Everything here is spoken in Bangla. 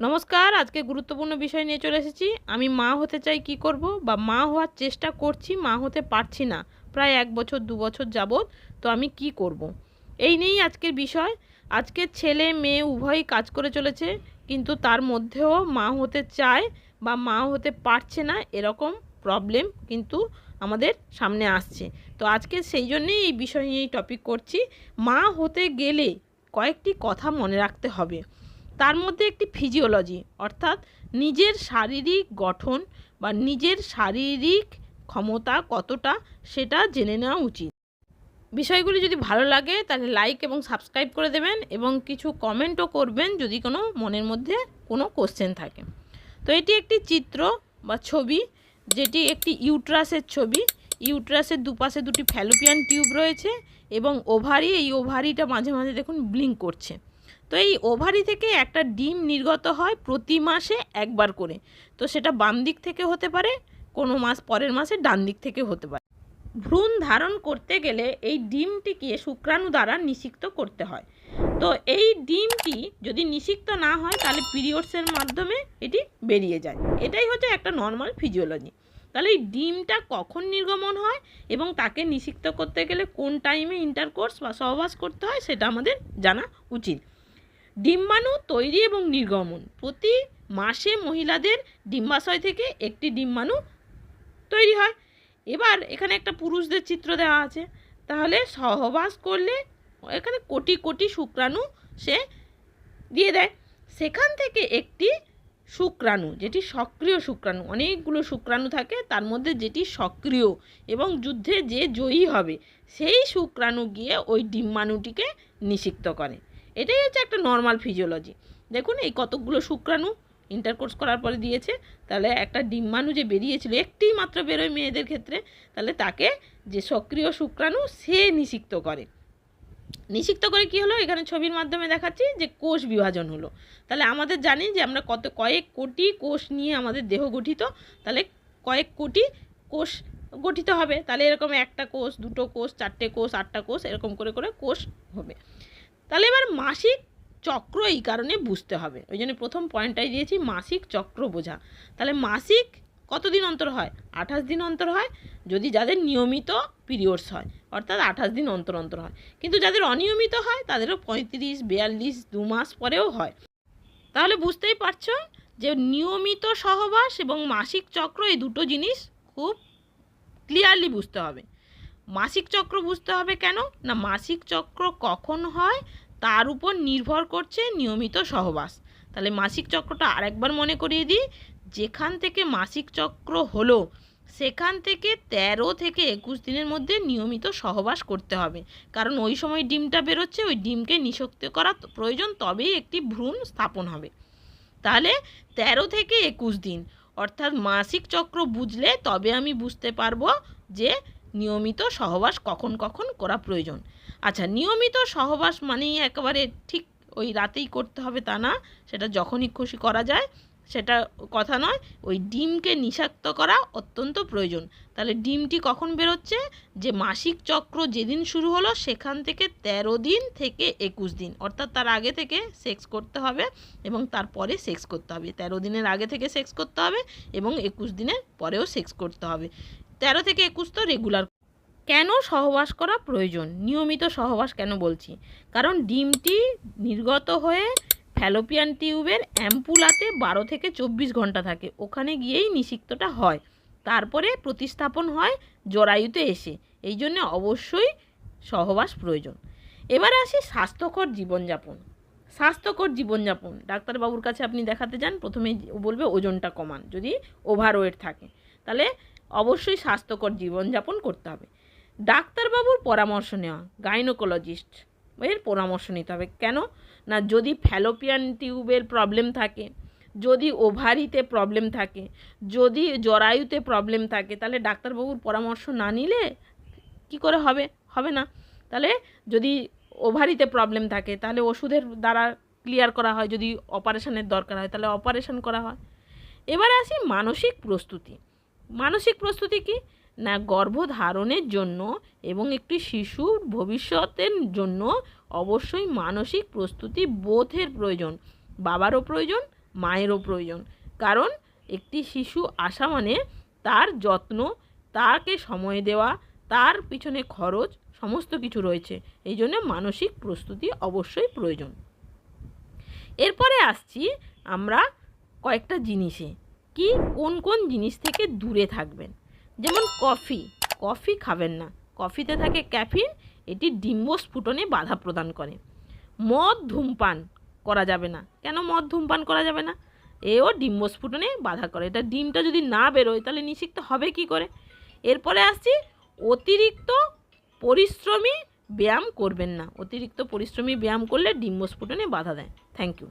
নমস্কার, আজকে গুরুত্বপূর্ণ বিষয় নিয়ে চলে এসেছি। আমি মা হতে চাই কি করব বা মা হওয়ার চেষ্টা করছি, মা হতে পারছি না। প্রায় এক বছর, দু বছর যাবৎ, তো আমি কি করব। এই নিয়েই আজকের বিষয়। আজকে ছেলে, মেয়ে উভয়ই কাজ করে চলেছে, কিন্তু তার মধ্যেও মা হতে চায় বা মা হতে পারছে না এরকম প্রবলেম কিন্তু আমাদের সামনে আসছে। তো আজকে সেই জন্যেই এই বিষয় নিয়েই টপিক করছি। মা হতে গেলে কয়েকটি কথা মনে রাখতে হবে। তার মধ্যে একটি ফিজিওলজি অর্থাৎ নিজের শারীরিক গঠন বা নিজের শারীরিক ক্ষমতা কতটা সেটা জেনে নেওয়া উচিত। বিষয়গুলি যদি ভালো লাগে তাহলে লাইক এবং সাবস্ক্রাইব করে দেবেন এবং কিছু কমেন্টও করবেন যদি কোনো মনের মধ্যে কোনো কোশ্চেন থাকে। তো এটি একটি চিত্র বা ছবি, যেটি একটি ইউট্রাসের ছবি। ইউট্রাসের দুপাশে দুটি ফ্যালোপিয়ান টিউব রয়েছে এবং ওভারি এই ওভারিটা মাঝে মাঝে দেখুন ব্লিঙ্ক করছে। তো এই ওভারি থেকে একটা ডিম নির্গত হয় প্রতি মাসে একবার করে। তো সেটা বাম দিক থেকে হতে পারে, কোনো মাস পরের মাসে ডান দিক থেকে হতে পারে। ভ্রূণ ধারণ করতে গেলে এই ডিমটিকে শুক্রাণু দ্বারা নিষিক্ত করতে হয়। তো এই ডিমটি যদি নিষিক্ত না হয়, তাহলে পিরিয়ডসের মাধ্যমে এটি বেরিয়ে যায়। এটাই হচ্ছে একটা নর্মাল ফিজিওলজি তাহলে এই ডিমটা কখন নির্গমন হয় এবং তাকে নিষিক্ত করতে গেলে কোন টাইমে ইন্টারকোর্স বা সহবাস করতে হয়, সেটা আমাদের জানা উচিত। ডিম্বাণু তৈরি এবং নির্গমন। প্রতি মাসে মহিলাদের ডিম্বাশয় থেকে একটি ডিম্বাণু তৈরি হয়। এবার এখানে একটা পুরুষদের চিত্র দেওয়া আছে। তাহলে সহবাস করলে এখানে কোটি কোটি শুক্রাণু সে দিয়ে দেয়। সেখান থেকে একটি শুক্রাণু, যেটি সক্রিয় শুক্রাণু, অনেকগুলো শুক্রাণু থাকে, তার মধ্যে যেটি সক্রিয় এবং যুদ্ধে যে জয়ী হবে, সেই শুক্রাণু গিয়ে ওই ডিম্বাণুটিকে নিষিক্ত করে। এটাই হচ্ছে একটা নর্মাল ফিজিওলজি দেখুন, এই কতকগুলো শুক্রাণু ইন্টারকোর্স করার পরে দিয়েছে, তাহলে একটা ডিম্বাণু যে বেরিয়েছিল একটি মাত্র বেরোয় মেয়েদের ক্ষেত্রে, তাহলে তাকে যে সক্রিয় শুক্রাণু, সে নিষিক্ত করে। নিষিক্ত করে কি হলো? এখানে ছবির মাধ্যমে দেখাচ্ছি যে কোষ বিভাজন হলো। তাহলে আমাদের জানি যে আমরা কত, কয়েক কোটি কোষ নিয়ে আমাদের দেহ গঠিত, তাহলে কয়েক কোটি কোষ গঠিত হবে। তাহলে এরকম একটা কোষ, দুটো কোষ, চারটে কোষ, আটটা কোষ, এরকম করে করে কোষ হবে। তাহলে এবার মাসিক চক্র এই কারণে বুঝতে হবে। ওই জন্য প্রথম পয়েন্টটাই দিয়েছি, মাসিক চক্র বোঝা। তাহলে মাসিক কতদিন অন্তর হয়? আঠাশ দিন অন্তর হয়। যদি যাদের নিয়মিত পিরিয়ডস হয়, অর্থাৎ আঠাশ দিন অন্তর অন্তর হয়। কিন্তু যাদের অনিয়মিত হয়, তাদেরও পঁয়ত্রিশ, বিয়াল্লিশ, দু মাস পরেও হয়। তাহলে বুঝতেই পারছ যে নিয়মিত সহবাস এবং মাসিক চক্র এই দুটো জিনিস খুব ক্লিয়ারলি বুঝতে হবে। মাসিক চক্র বুঝতে হবে কেন? না, মাসিক চক্র কখন হয়? তার উপর নির্ভর করছে নিয়মিত সহবাস। তাহলে মাসিক চক্রটা আরেকবার মনে করিয়ে দিই। যেখান থেকে মাসিক চক্র হলো, সেখান থেকে ১৩ থেকে একুশ দিনের মধ্যে নিয়মিত সহবাস করতে হবে। কারণ ওই সময় ডিমটা বেরোচ্ছে, ওই ডিমকে নিষক্ত করা প্রয়োজন তবেই একটি ভ্রূণ স্থাপন হবে। তাহলে ১৩ থেকে একুশ দিন, অর্থাৎ মাসিক চক্র বুঝলে তবে আমি বুঝতে পারব যে নিয়মিত সহবাস কখন কখন করা প্রয়োজন। আচ্ছা নিয়মিত সহবাস মানেই একেবারে ঠিক ওই রাতেই করতে হবে তা না, সেটা যখনই খুশি করা যায়, সেটা কথা নয়, ওই ডিমকে নিষাক্ত করা অত্যন্ত প্রয়োজন। তাহলে ডিমটি কখন বেরোচ্ছে? যে মাসিক চক্র যেদিন শুরু হলো, সেখান থেকে ১৩ দিন থেকে একুশ দিন। অর্থাৎ তার আগে থেকে সেক্স করতে হবে এবং তারপরে সেক্স করতে হবে। ১৩ দিনের আগে থেকে সেক্স করতে হবে এবং একুশ দিনের পরেও সেক্স করতে হবে। তেরো থেকে একুশ তো রেগুলার কেন সহবাস করা প্রয়োজন? নিয়মিত সহবাস কেন বলছি? কারণ ডিমটি নির্গত হয়ে ফ্যালোপিয়ান টিউবের অ্যাম্পুলাতে বারো থেকে চব্বিশ ঘণ্টা থাকে। ওখানে গিয়েই নিষিক্তটা হয়। তারপরে প্রতিস্থাপন হয় জরায়ুতে এসে। এই জন্যে অবশ্যই সহবাস প্রয়োজন। এবার আসি স্বাস্থ্যকর জীবনযাপন। স্বাস্থ্যকর জীবনযাপন। ডাক্তারবাবুর কাছে আপনি দেখাতে যান। প্রথমেই বলবে ওজনটা কমান, যদি ওভারওয়েট থাকে। তাহলে অবশ্যই স্বাস্থ্যকর জীবনযাপন করতে হবে। ডাক্তারবাবুর পরামর্শ নেওয়া গাইনোকোলজিস্ট এর পরামর্শ নিতে হবে। কেন? না, যদি ফ্যালোপিয়ান টিউবের প্রবলেম থাকে, যদি ওভারিতে প্রবলেম থাকে, যদি জরায়ুতে প্রবলেম থাকে, তাহলে ডাক্তারবাবুর পরামর্শ না নিলে কি করে হবে? হবে না। তাহলে যদি ওভারিতে প্রবলেম থাকে, তাহলে ওষুধের দ্বারা ক্লিয়ার করা হয়। যদি অপারেশনের দরকার হয়, তাহলে অপারেশন করা হয়। এবার আসি মানসিক প্রস্তুতি। মানসিক প্রস্তুতি কি? না, গর্ভধারণের জন্য এবং একটি শিশুর ভবিষ্যতের জন্য অবশ্যই মানসিক প্রস্তুতি বোধের প্রয়োজন, বাবারও প্রয়োজন, মায়েরও প্রয়োজন। কারণ, একটি শিশু আসা মানে তার যত্ন, তাকে সময় দেওয়া, তার পিছনে খরচ, সমস্ত কিছু রয়েছে। এই জন্য মানসিক প্রস্তুতি অবশ্যই প্রয়োজন। এরপরে আসছি আমরা কয়েকটা জিনিসে। কি? কোন কোন জিনিস থেকে দূরে থাকবেন? যেমন কফি। কফি খাবেন না। কফিতে থাকে ক্যাফিন, এটি ডিম্ব স্ফুটনে বাধা প্রদান করে। মদ, ধূমপান করা যাবে না। কেন মদ, ধূমপান করা যাবে না? এও ডিম্ব স্ফুটনে বাধা করে। এটা ডিমটা যদি না বেরোয়, তাহলে নিষিক্ত হবে কি করে? এরপরে আসছি, অতিরিক্ত পরিশ্রমী ব্যায়াম করবেন না। অতিরিক্ত পরিশ্রমী ব্যায়াম করলে ডিম্ব স্ফুটনে বাধা দেয়। Thank you